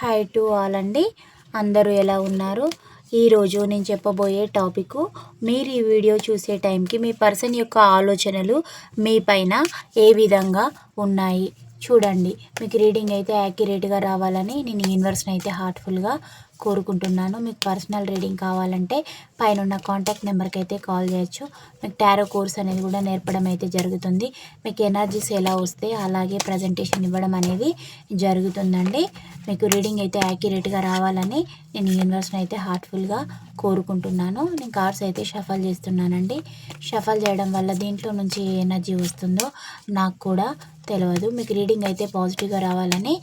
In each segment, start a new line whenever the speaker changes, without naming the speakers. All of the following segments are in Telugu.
హాయ్ టు ఆల్ అండి. అందరూ ఎలా ఉన్నారు? ఈరోజు నేను చెప్పబోయే టాపిక్ మీరు ఈ వీడియో చూసే టైంకి మీ పర్సన్ యొక్క ఆలోచనలు మీ పైన ఏ విధంగా ఉన్నాయి? చూడండి. మీకు రీడింగ్ అయితే యాక్యురేట్గా రావాలని నేను యూనివర్స్ని అయితే హార్ట్ఫుల్గా కోరుకుంటున్నాను. మీకు పర్సనల్ రీడింగ్ కావాలంటే పైన ఉన్న కాంటాక్ట్ నెంబర్కి అయితే కాల్ చేయొచ్చు. మీకు టారో కోర్స్ అనేది కూడా నేర్పడం అయితే జరుగుతుంది. మీకు ఎనర్జీస్ ఎలా వస్తే అలాగే ప్రజెంటేషన్ ఇవ్వడం అనేది జరుగుతుందండి. మీకు రీడింగ్ అయితే యాక్యురేట్గా రావాలని నేను యూనివర్స్ని అయితే హార్ట్ఫుల్గా కోరుకుంటున్నాను. నేను కార్డ్స్ అయితే షఫల్ చేస్తున్నానండి. షఫల్ చేయడం వల్ల దీంట్లో నుంచి ఎనర్జీ వస్తుందో నాకు కూడా తెలియదు. మీకు రీడింగ్ అయితే పాజిటివ్గా రావాలని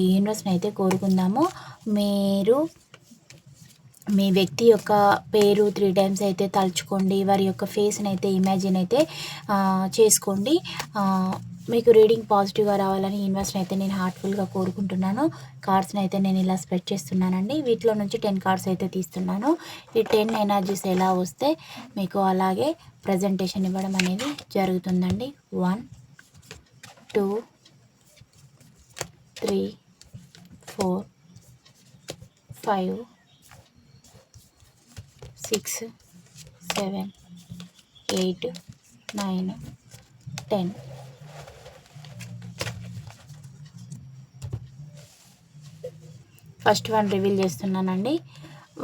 ఈ యూనివర్స్ని అయితే కోరుకుందాము. మీరు మీ వ్యక్తి యొక్క పేరు త్రీ టైమ్స్ అయితే తలుచుకోండి. వారి యొక్క ఫేస్ని అయితే ఇమాజిన్ అయితే చేసుకోండి. మీకు రీడింగ్ పాజిటివ్గా రావాలని యూనివర్స్ని అయితే నేను హార్ట్ఫుల్గా కోరుకుంటున్నాను. కార్డ్స్ని అయితే నేను ఇలా స్ప్రెడ్ చేస్తున్నానండి. వీటిలో నుంచి టెన్ కార్డ్స్ అయితే తీస్తున్నాను. ఈ టెన్ ఎనర్జీస్ ఎలా వస్తే మీకు అలాగే ప్రజెంటేషన్ ఇవ్వడం అనేది జరుగుతుందండి. One two three four five six seven eight nine ten first one reveal చేస్తున్నానండి.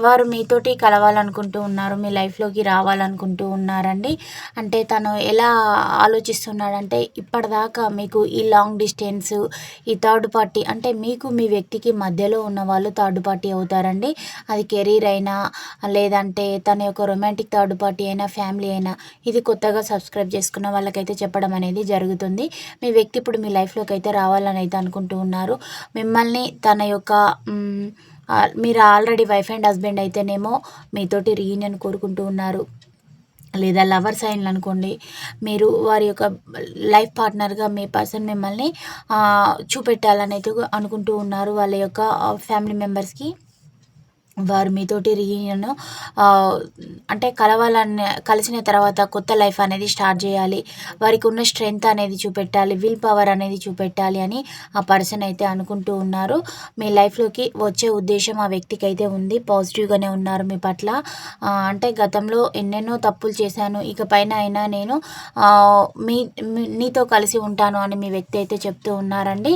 వారు మీతోటి కలవాలనుకుంటూ ఉన్నారు మీ లైఫ్లోకి రావాలనుకుంటూ ఉన్నారండి. అంటే తను ఎలా ఆలోచిస్తున్నాడంటే ఇప్పటిదాకా మీకు ఈ లాంగ్ డిస్టెన్స్ ఈ థర్డ్ పార్టీ అంటే మీకు మీ వ్యక్తికి మధ్యలో ఉన్న వాళ్ళు థర్డ్ పార్టీ అవుతారండి. అది కెరీర్ అయినా లేదంటే తన యొక్క రొమాంటిక్ థర్డ్ పార్టీ అయినా ఫ్యామిలీ అయినా ఇది కొత్తగా సబ్స్క్రైబ్ చేసుకున్న వాళ్ళకైతే చెప్పడం అనేది జరుగుతుంది. మీ వ్యక్తి ఇప్పుడు మీ లైఫ్లోకి అయితే రావాలని అయితే అనుకుంటూ ఉన్నారు. మిమ్మల్ని తన యొక్క మీరు ఆల్రెడీ వైఫ్ అండ్ హస్బెండ్ అయితేనేమో మీతోటి రీయూనియన్ కోరుకుంటూ ఉన్నారు. లేదా లవర్స్ అయినలు అనుకోండి మీరు వారి యొక్క లైఫ్ పార్ట్నర్గా మీ పర్సన్ మిమ్మల్ని చూపెట్టాలని అయితే అనుకుంటూ ఉన్నారు. వాళ్ళ యొక్క ఫ్యామిలీ మెంబర్స్కి వారు మీతోటి రీయూనియన్ అంటే కలవాలనే కలిసిన తర్వాత కొత్త లైఫ్ అనేది స్టార్ట్ చేయాలి. వారికి ఉన్న స్ట్రెంగ్త్ అనేది చూపెట్టాలి విల్ పవర్ అనేది చూపెట్టాలి అని ఆ పర్సన్ అయితే అనుకుంటూ ఉన్నారు. మీ లైఫ్లోకి వచ్చే ఉద్దేశం ఆ వ్యక్తికి అయితే ఉంది పాజిటివ్గానే ఉన్నారు మీ పట్ల. అంటే గతంలో ఎన్నెన్నో తప్పులు చేశాను. ఇక పైన అయినా నేను మీ నీతో కలిసి ఉంటాను అని మీ వ్యక్తి అయితే చెప్తూ ఉన్నారండి.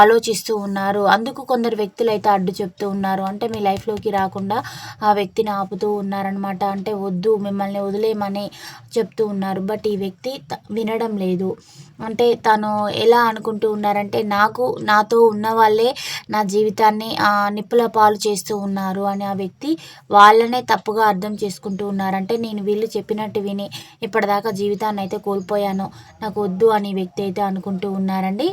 ఆలోచిస్తూ ఉన్నారు. అందుకు కొందరు వ్యక్తులు అయితే అడ్డు చెప్తూ ఉన్నారు. అంటే మీ లైఫ్లోకి రాకుండా ఆ వ్యక్తిని ఆపుతూ ఉన్నారనమాట అంటే వద్దు మిమ్మల్ని వదిలేయమని చెప్తూ ఉన్నారు. బట్ ఈ వ్యక్తి వినడం లేదు. అంటే తను ఎలా అనుకుంటూ ఉన్నారంటే నాకు నాతో ఉన్న వాళ్ళే నా జీవితాన్ని నిప్పుల పాలు చేస్తూ ఉన్నారు అని ఆ వ్యక్తి వాళ్ళనే తప్పుగా అర్థం చేసుకుంటూ ఉన్నారంటే నేను వీళ్ళు చెప్పినట్టు విని ఇప్పటిదాకా జీవితాన్ని అయితే కోల్పోయాను. నాకు వద్దు అని వ్యక్తి అయితే అనుకుంటూ ఉన్నారండి.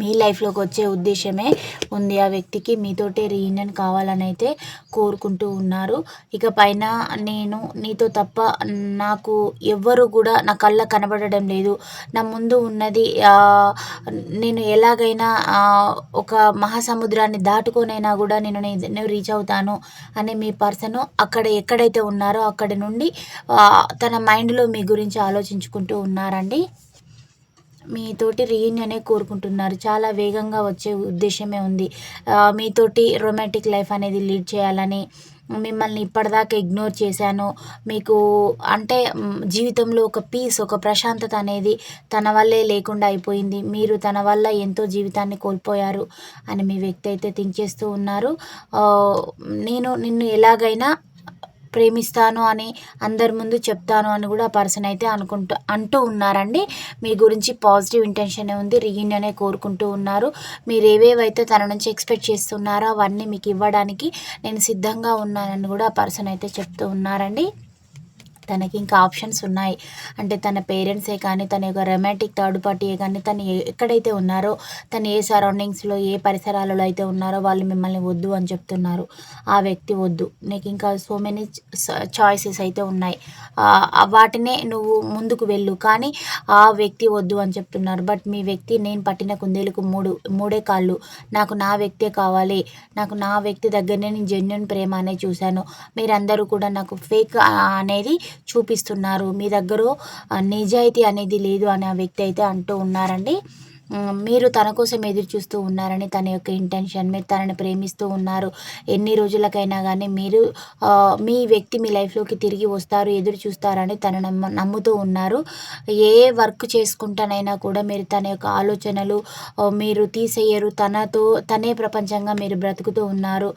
మీ లైఫ్లోకి వచ్చే ఉద్దేశమే ఉంది ఆ వ్యక్తికి మీతోటే రీయూనియన్ కావాలని అయితే కోరుకుంటూ ఉన్నారు. ఇక పైన నేను నీతో తప్ప నాకు ఎవ్వరు కూడా నా కళ్ళ కనబడడం లేదు. నా ముందు ఉన్నది నేను ఎలాగైనా ఒక మహాసముద్రాన్ని దాటుకొనైనా కూడా నేను నేను రీచ్ అవుతాను అని మీ పర్సన్ అక్కడ ఎక్కడైతే ఉన్నారో అక్కడి నుండి తన మైండ్లో మీ గురించి ఆలోచించుకుంటూ ఉన్నారండి. మీతోటి రీయూనియనే కోరుకుంటున్నారు. చాలా వేగంగా వచ్చే ఉద్దేశమే ఉంది. మీతోటి రొమాంటిక్ లైఫ్ అనేది లీడ్ చేయాలని మిమ్మల్ని ఇప్పటిదాకా ఇగ్నోర్ చేశాను. మీకు అంటే జీవితంలో ఒక పీస్ ఒక ప్రశాంతత అనేది తన వల్లే లేకుండా అయిపోయింది. మీరు తన వల్ల ఎంతో జీవితాన్ని కోల్పోయారు అని మీ వ్యక్తి అయితే థింక్ చేస్తూ ఉన్నారు. నేను నిన్ను ఎలాగైనా ప్రేమిస్తాను అని అందరి ముందు చెప్తాను అని కూడా ఆ పర్సన్ అయితే అనుకుంటూ అంటూ ఉన్నారండి. మీ గురించి పాజిటివ్ ఇంటెన్షన్ ఉంది రీయూనియనే కోరుకుంటూ ఉన్నారు. మీరు ఏవేవైతే తన నుంచి ఎక్స్పెక్ట్ చేస్తున్నారో అవన్నీ మీకు ఇవ్వడానికి నేను సిద్ధంగా ఉన్నానని కూడా ఆ పర్సన్ అయితే చెప్తూ ఉన్నారండి. తనకి ఇంకా ఆప్షన్స్ ఉన్నాయి. అంటే తన పేరెంట్సే కానీ తన యొక్క రొమాంటిక్ థర్డ్ పార్టీయే కానీ తను ఎక్కడైతే ఉన్నారో తను ఏ సరౌండింగ్స్లో ఏ పరిసరాలలో అయితే ఉన్నారో వాళ్ళు మిమ్మల్ని వద్దు అని చెప్తున్నారు. ఆ వ్యక్తి వద్దు. నీకు ఇంకా సో మెనీ చాయిసెస్ అయితే ఉన్నాయి. వాటినే నువ్వు ముందుకు వెళ్ళు. కానీ ఆ వ్యక్తి వద్దు అని చెప్తున్నారు. బట్ మీ వ్యక్తి నేను పట్టిన కుందేలకు మూడు మూడే కాళ్ళు. నాకు నా వ్యక్తే కావాలి. నాకు నా వ్యక్తి దగ్గరనే నేను జెన్యున్ ప్రేమ అనేది చూశాను. మీరందరూ కూడా నాకు ఫేక్ అనేది చూపిస్తున్నారు. మీ దగ్గర నిజాయితీ అనేది లేదు అని ఆ వ్యక్తి అయితే అంటూ ఉన్నారండి. మీరు తన కోసం ఎదురు చూస్తూ ఉన్నారని తన యొక్క ఇంటెన్షన్ మీరు తనని ప్రేమిస్తూ ఉన్నారు. ఎన్ని రోజులకైనా కానీ మీరు మీ వ్యక్తి మీ లైఫ్లోకి తిరిగి వస్తారు ఎదురు చూస్తారని తను నమ్మ నమ్ముతూ ఉన్నారు. ఏ వర్క్ చేసుకుంటానైనా కూడా మీరు తన యొక్క ఆలోచనలు మీరు తీసేయరు. తనతో తనే ప్రపంచంగా మీరు బ్రతుకుతూ ఉన్నారు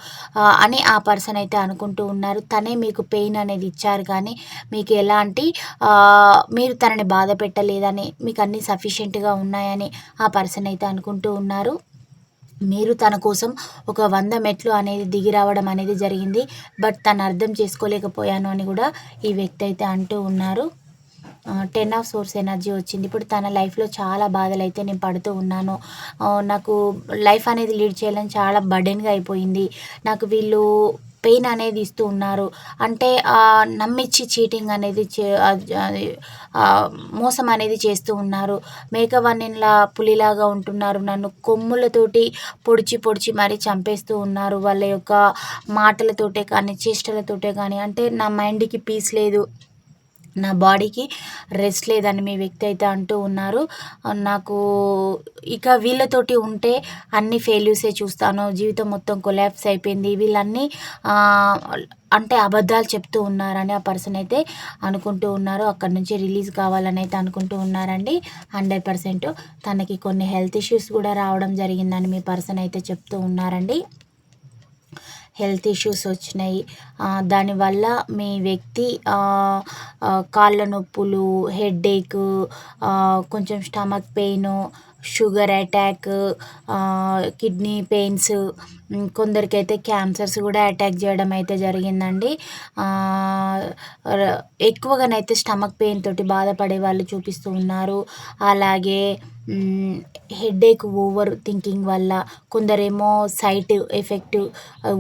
అని ఆ పర్సన్ అయితే అనుకుంటూ ఉన్నారు. తనే మీకు పెయిన్ అనేది ఇచ్చారు కానీ మీకు ఎలాంటి మీరు తనని బాధ పెట్టలేదని మీకు అన్నీ సఫిషియెంట్గా ఉన్నాయని ఆ ఆ పర్సన్ అయితే అనుకుంటూ ఉన్నారు. మీరు తన కోసం ఒక వంద మెట్లు అనేది దిగి రావడం అనేది జరిగింది. బట్ తను అర్థం చేసుకోలేకపోయాను అని కూడా ఈ వ్యక్తి అయితే అంటూ ఉన్నారు. టెన్ ఆఫ్ సోర్స్ ఎనర్జీ వచ్చింది. ఇప్పుడు తన లైఫ్లో చాలా బాధలు అయితే నేను పడుతూ ఉన్నాను. నాకు లైఫ్ అనేది లీడ్ చేయాలని చాలా బర్డెన్గా అయిపోయింది. నాకు వీళ్ళు పెయిన్ అనేది ఇస్తూ ఉన్నారు. అంటే నమ్మిచ్చి చీటింగ్ అనేది చే అది- మోసం అనేది చేస్తూ ఉన్నారు. మేకవన్నెన్లా పులిలాగా ఉంటున్నారు. నన్ను కొమ్ములతోటి పొడిచి పొడిచి మరీ చంపేస్తూ ఉన్నారు. వాళ్ళ యొక్క మాటలతోటే కానీ చేష్టలతోటే కానీ. అంటే నా మైండ్కి పీస్ లేదు. నా బాడీకి రెస్ట్ లేదని మీ వ్యక్తి అయితే అంటూ ఉన్నారు. నాకు ఇక వీళ్ళతోటి ఉంటే అన్ని ఫెయిల్యూసే చూస్తాను. జీవితం మొత్తం కొలాప్స్ అయిపోయింది. వీళ్ళన్నీ అంటే అబద్ధాలు చెప్తూ ఉన్నారని ఆ పర్సన్ అయితే అనుకుంటూ ఉన్నారు. అక్కడ నుంచి రిలీజ్ కావాలని అయితే అనుకుంటూ ఉన్నారండి. హండ్రెడ్ పర్సెంట్ తనకి కొన్ని హెల్త్ ఇష్యూస్ కూడా రావడం జరిగిందని మీ పర్సన్ అయితే చెప్తూ ఉన్నారండి. హెల్త్ ఇష్యూస్ వచ్చినాయి. దానివల్ల మీ వ్యక్తి కాళ్ళ నొప్పులు హెడేక్ కొంచెం stomach pain sugar attack kidney pains కొందరికైతే cancers కూడా అటాక్ చేయడం అయితే జరిగిందండి. ఎక్కువగానైతే స్టమక్ పెయిన్ తోటి బాధపడే వాళ్ళు చూపిస్తూ ఉన్నారు. అలాగే హెడేక్ ఓవర్ థింకింగ్ వల్ల కొందరేమో సైట్ ఎఫెక్ట్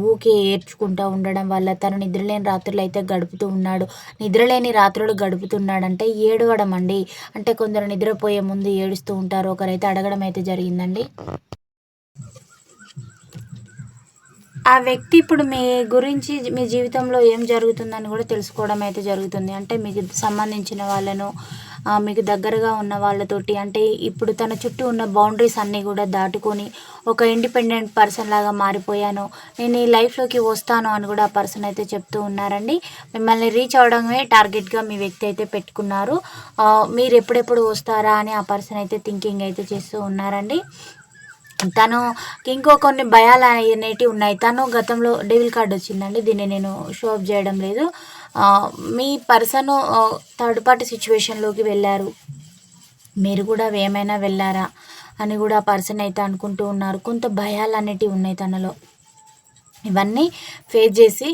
ఊకే ఏడ్చుకుంటూ ఉండడం వల్ల తను నిద్రలేని రాత్రులు అయితే గడుపుతూ ఉన్నాడు. నిద్రలేని రాత్రులు గడుపుతున్నాడంటే ఏడవడం అండి. అంటే కొందరు నిద్రపోయే ముందు ఏడుస్తూ ఉంటారు. ఒకరైతే అడగడం అయితే జరిగిందండి. ఆ వ్యక్తి ఇప్పుడు మీ గురించి మీ జీవితంలో ఏం జరుగుతుందని కూడా తెలుసుకోవడం అయితే జరుగుతుంది. అంటే మీకు సంబంధించిన వాళ్ళను మీకు దగ్గరగా ఉన్న వాళ్ళతోటి అంటే ఇప్పుడు తన చుట్టూ ఉన్న బౌండరీస్ అన్నీ కూడా దాటుకొని ఒక ఇండిపెండెంట్ పర్సన్ లాగా మారిపోయాను. నేను ఈ లైఫ్లోకి వస్తాను అని కూడా ఆ పర్సన్ అయితే చెప్తూ ఉన్నారండి. మిమ్మల్ని రీచ్ అవడమే టార్గెట్గా మీ వ్యక్తి అయితే పెట్టుకున్నారు. మీరు ఎప్పుడెప్పుడు వస్తారా అని ఆ పర్సన్ అయితే థింకింగ్ అయితే చేస్తూ ఉన్నారండి. తను ఇంకో కొన్ని భయాలు అనేటివి ఉన్నాయి. తను గతంలో డెవిల్ కార్డ్ వచ్చిందండి. దీన్ని నేను షో అప్ చేయడం లేదు. మీ పర్సన్ థర్డ్ పార్టీ సిచ్యువేషన్లోకి వెళ్ళారు. మీరు కూడా ఏమైనా వెళ్ళారా అని కూడా పర్సన్ అయితే అనుకుంటూ ఉన్నారు. కొంత భయాలు అనేటివి ఉన్నాయి తనలో. ఇవన్నీ ఫేస్ చేసి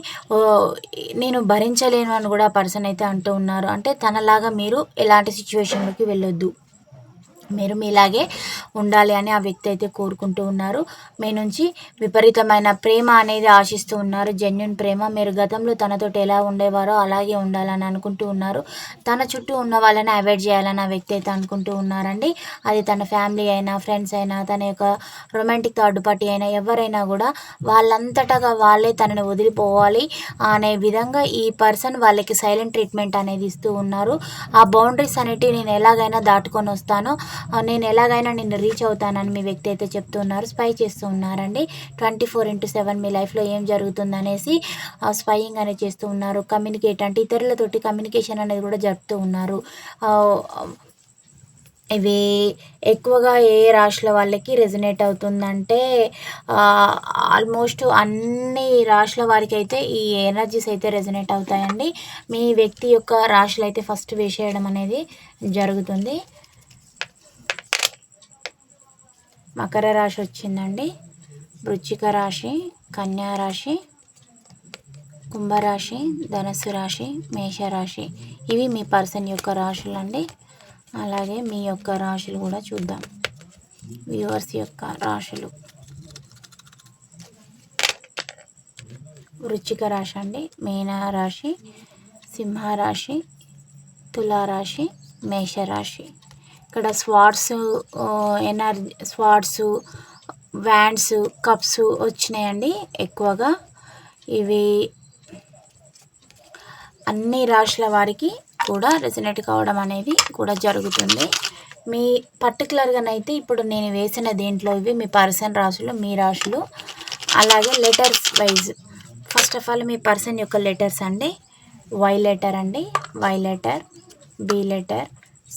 నేను భరించలేను అని కూడా పర్సన్ అయితే అంటూ ఉన్నారు. అంటే తనలాగా మీరు ఎలాంటి సిచ్యువేషన్లోకి వెళ్ళొద్దు. మీరు మీలాగే ఉండాలి అని ఆ వ్యక్తి అయితే కోరుకుంటూ ఉన్నారు. మీ నుంచి విపరీతమైన ప్రేమ అనేది ఆశిస్తూ ఉన్నారు. జెన్యున్ ప్రేమ. మీరు గతంలో తనతో ఎలా ఉండేవారో అలాగే ఉండాలని అనుకుంటూ ఉన్నారు. తన చుట్టూ ఉన్న వాళ్ళని అవాయిడ్ చేయాలని ఆ వ్యక్తి అయితే అనుకుంటూ ఉన్నారండి. అది తన ఫ్యామిలీ అయినా ఫ్రెండ్స్ అయినా తన యొక్క రొమాంటిక్ థర్డ్ పార్టీ అయినా ఎవరైనా కూడా వాళ్ళంతటగా వాళ్ళే తనని వదిలిపోవాలి అనే విధంగా ఈ పర్సన్ వాళ్ళకి సైలెంట్ ట్రీట్మెంట్ అనేది ఇస్తూ ఉన్నారు. ఆ బౌండరీస్ అనేటివి నేను ఎలాగైనా దాటుకొని వస్తాను. నేను ఎలాగైనా నిన్ను రీచ్ అవుతానని మీ వ్యక్తి అయితే చెప్తున్నారు స్పై చేస్తూ ఉన్నారండి. ట్వంటీ ఫోర్ ఇంటూ సెవెన్ మీ లైఫ్లో ఏం జరుగుతుందనేసి స్పైయింగ్ అనేది చేస్తూ ఉన్నారు. కమ్యూనికేట్ అంటే ఇతరులతోటి కమ్యూనికేషన్ అనేది కూడా జరుపుతూ ఉన్నారు. ఇవి ఎక్కువగా ఏ రాశుల వాళ్ళకి రెజినేట్ అవుతుందంటే ఆల్మోస్ట్ అన్ని రాశుల వారికి అయితే ఈ ఎనర్జీస్ అయితే రెజినేట్ అవుతాయండి. మీ వ్యక్తి యొక్క రాశులు అయితే ఫస్ట్ వేసేయడం అనేది జరుగుతుంది. మకర రాశి వచ్చిందండి. వృచ్చిక రాశి కన్యా రాశి కుంభరాశి ధనస్సు రాశి మేషరాశి ఇవి మీ పర్సన్ యొక్క రాశులు అండి అలాగే మీ యొక్క రాశులు కూడా చూద్దాం. వ్యూవర్స్ యొక్క రాశులు. వృచ్చిక రాశి అండి. మీన రాశి సింహరాశి తులారాశి మేషరాశి ఇక్కడ swords energy swords wands cups వచ్చినాయండి ఎక్కువగా. ఇవి అన్ని రాశుల వారికి కూడా రెసినేట్ కావడం అనేది కూడా జరుగుతుంది. మీ పర్టికులర్గానైతే ఇప్పుడు నేను వేసిన దీంట్లో ఇవి మీ పర్సన్ రాశులు మీ రాశులు. అలాగే letters wise first of all me person యొక్క లెటర్స్ అండి. వై లెటర్ అండి. Y letter B letter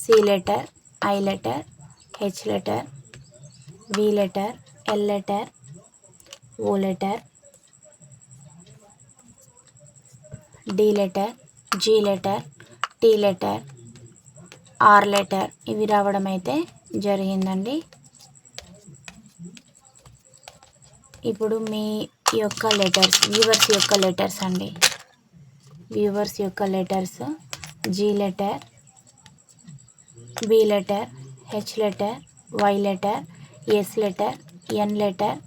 C letter I letter H letter V letter L letter O letter D letter G letter T letter R letter ఇవి రావడం అయితే జరిగిందండి. ఇప్పుడు మీ యొక్క లెటర్స్ వ్యూవర్స్ యొక్క లెటర్స్ అండి. వ్యూవర్స్ యొక్క letters G letter B letter H letter Y letter S letter N letter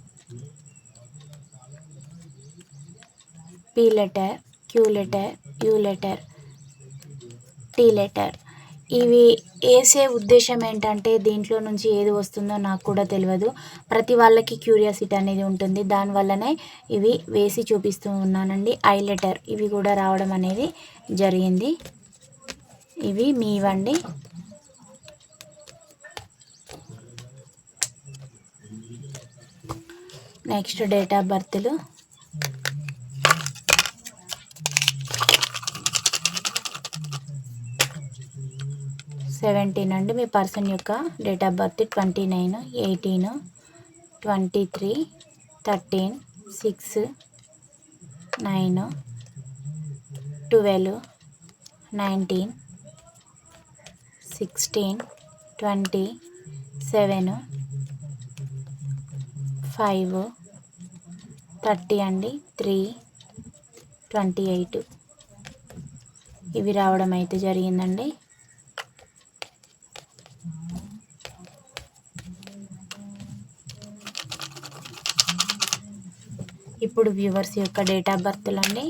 P letter Q letter U letter T letter ఇవి వేసే ఉద్దేశం ఏంటంటే దీంట్లో నుంచి ఏది వస్తుందో నాకు కూడా తెలియదు. ప్రతి వాళ్ళకి క్యూరియాసిటీ అనేది ఉంటుంది. దానివల్లనే ఇవి వేసి చూపిస్తూ ఉన్నానండి. ఐ లెటర్ ఇవి కూడా రావడం అనేది జరిగింది. ఇవి మీవండి. నెక్స్ట్ డేట్ ఆఫ్ బర్త్లు. సెవెంటీన్ అండి మీ పర్సన్ యొక్క date of birth twenty nine eighteen twenty three thirteen six nine twelve nineteen sixteen twenty seven five thirty అండి. Three twenty eight. ఇవి రావడం అయితే జరిగిందండి. ఇప్పుడు వ్యూవర్స్ యొక్క డేట్ ఆఫ్ బర్త్లు అండి.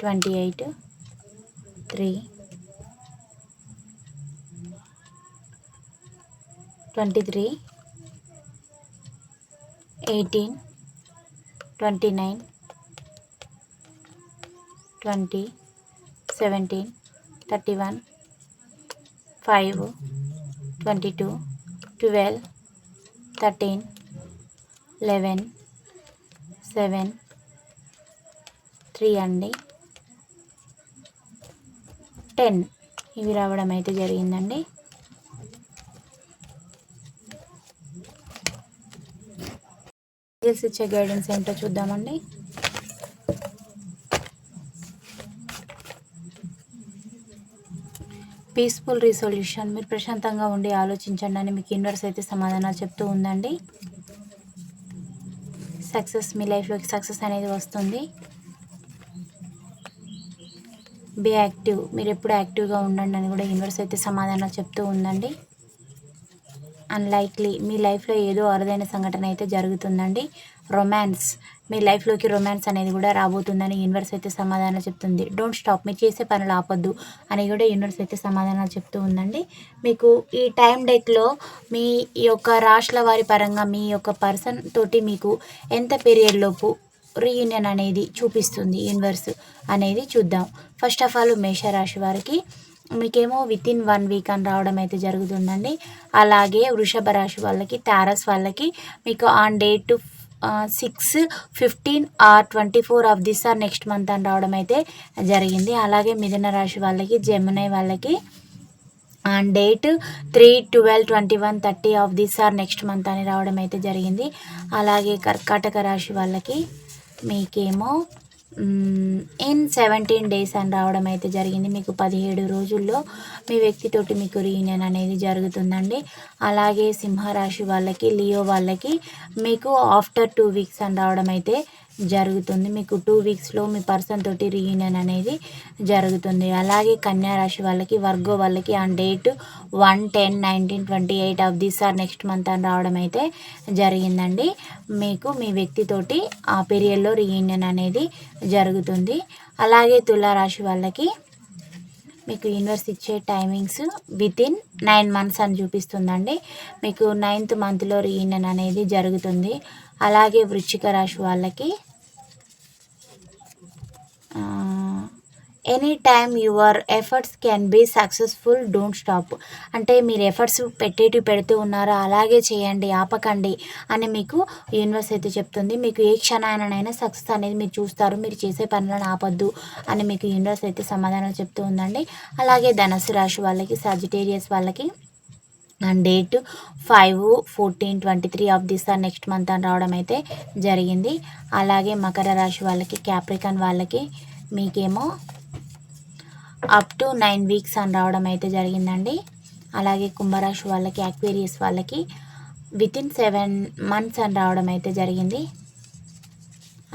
Twenty eight three twenty three eighteen twenty nine twenty seventeen thirty one five twenty two twelve thirteen eleven seven three అండి. టెన్ ఇవి రావడం అయితే జరిగిందండి. డీటెయిల్స్ ఇచ్చే గైడెన్స్ ఏంటో చూద్దామండి. పీస్ఫుల్ రిసొల్యూషన్ మీరు ప్రశాంతంగా ఉండి ఆలోచించండి అని మీకు యూనివర్స్ అయితే సమాధానాలు చెప్తూ ఉందండి. సక్సెస్ మీ లైఫ్లోకి సక్సెస్ అనేది వస్తుంది. బీ యాక్టివ్ మీరు ఎప్పుడు యాక్టివ్గా ఉండండి అని కూడా యూనివర్స్ అయితే సమాధానాలు చెప్తూ ఉందండి. అన్లైక్లీ మీ లైఫ్లో ఏదో అరుదైన సంఘటన అయితే జరుగుతుందండి. రొమాన్స్ మీ లైఫ్లోకి రొమాన్స్ అనేది కూడా రాబోతుందని యూనివర్స్ అయితే సమాధానం చెప్తుంది. డోంట్ స్టాప్ మీరు చేసే పనులు ఆపొద్దు అని కూడా యూనివర్స్ అయితే సమాధానాలు చెప్తూ ఉందండి. మీకు ఈ టైం డేట్లో మీ యొక్క రాష్ట్ర వారి పరంగా మీ యొక్క పర్సన్ తోటి మీకు ఎంత పీరియడ్ లోపు రీయూనియన్ అనేది చూపిస్తుంది యూనివర్స్ అనేది చూద్దాం. ఫస్ట్ ఆఫ్ ఆల్ మేషరాశి వారికి మీకేమో విత్ ఇన్ వన్ వీక్ అని రావడం అయితే జరుగుతుందండి. అలాగే వృషభ రాశి వాళ్ళకి తారస్ వాళ్ళకి మీకు on date six fifteen or twenty four of this or next month అని రావడం అయితే జరిగింది. అలాగే మిథున రాశి వాళ్ళకి జమునై వాళ్ళకి on date three twelve twenty one thirty of this or next month అని రావడం అయితే జరిగింది. అలాగే కర్కాటక రాశి వాళ్ళకి మీకేమో ఇన్ సెవెంటీన్ డేస్ అని రావడం అయితే జరిగింది. మీకు పదిహేడు రోజుల్లో మీ వ్యక్తితోటి మీకు రీయూనియన్ అనేది జరుగుతుందండి. అలాగే సింహరాశి వాళ్ళకి లియో వాళ్ళకి మీకు ఆఫ్టర్ టూ వీక్స్ అని రావడం అయితే జరుగుతుంది. మీకు టూ వీక్స్లో మీ పర్సన్ తోటి రీయూనియన్ అనేది జరుగుతుంది. అలాగే కన్యా రాశి వాళ్ళకి వర్గో వాళ్ళకి ఆ date one ten nineteen twenty eight of this or next month అని రావడం అయితే జరిగిందండి. మీకు మీ వ్యక్తితోటి ఆ పీరియడ్లో రీయూనియన్ అనేది జరుగుతుంది. అలాగే తులారాశి వాళ్ళకి మీకు యూనివర్స్ ఇచ్చే టైమింగ్స్ వితిన్ నైన్ మంత్స్ అని చూపిస్తుందండి. మీకు నైన్త్ మంత్లో రీయూనియన్ అనేది జరుగుతుంది. అలాగే వృశ్చిక రాశి వాళ్ళకి any time your efforts can be successful don't stop అంటే మీరు ఎఫర్ట్స్ పెట్టేటి పెడుతూ ఉన్నారో అలాగే చేయండి ఆపకండి అని మీకు యూనివర్స్ అయితే చెప్తుంది. మీకు ఏ క్షణానైనా సక్సెస్ అనేది మీరు చూస్తారు మీరు చేసే పనులను ఆపొద్దు అని మీకు యూనివర్స్ అయితే సమాధానం చెప్తూ ఉందండి. అలాగే ధనస్సు రాశి వాళ్ళకి సజిటేరియస్ వాళ్ళకి and date five fourteen twenty three of this next month అని రావడం అయితే జరిగింది. అలాగే మకర రాశి వాళ్ళకి క్యాప్రికన్ వాళ్ళకి మీకేమో అప్ టు నైన్ వీక్స్ అని రావడం అయితే జరిగిందండి. అలాగే కుంభరాశి వాళ్ళకి అక్వేరియస్ వాళ్ళకి వితిన్ సెవెన్ మంత్స్ అని రావడం అయితే జరిగింది.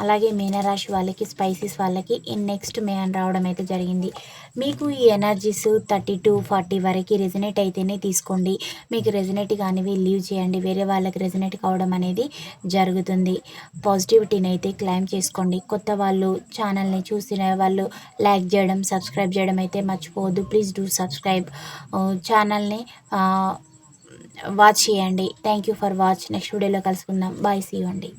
అలాగే మీనరాశి వాళ్ళకి స్పైసీస్ వాళ్ళకి ఇన్ నెక్స్ట్ మే అని రావడం అయితే జరిగింది. మీకు ఈ ఎనర్జీస్ థర్టీ టు ఫార్టీ వరకు రెజినేట్ అయితేనే తీసుకోండి. మీకు రెజినేట్ కానివి లీవ్ చేయండి. వేరే వాళ్ళకి రెజినేట్ కావడం అనేది జరుగుతుంది. పాజిటివిటీని అయితే క్లైమ్ చేసుకోండి. కొత్త వాళ్ళు ఛానల్ని చూసిన వాళ్ళు లైక్ చేయడం సబ్స్క్రైబ్ చేయడం అయితే మర్చిపోవద్దు. Please do subscribe. ఛానల్ని వాచ్ చేయండి. Thank you for watch. Next వీడియోలో కలుసుకుందాం. బాయ్. సీ అండి.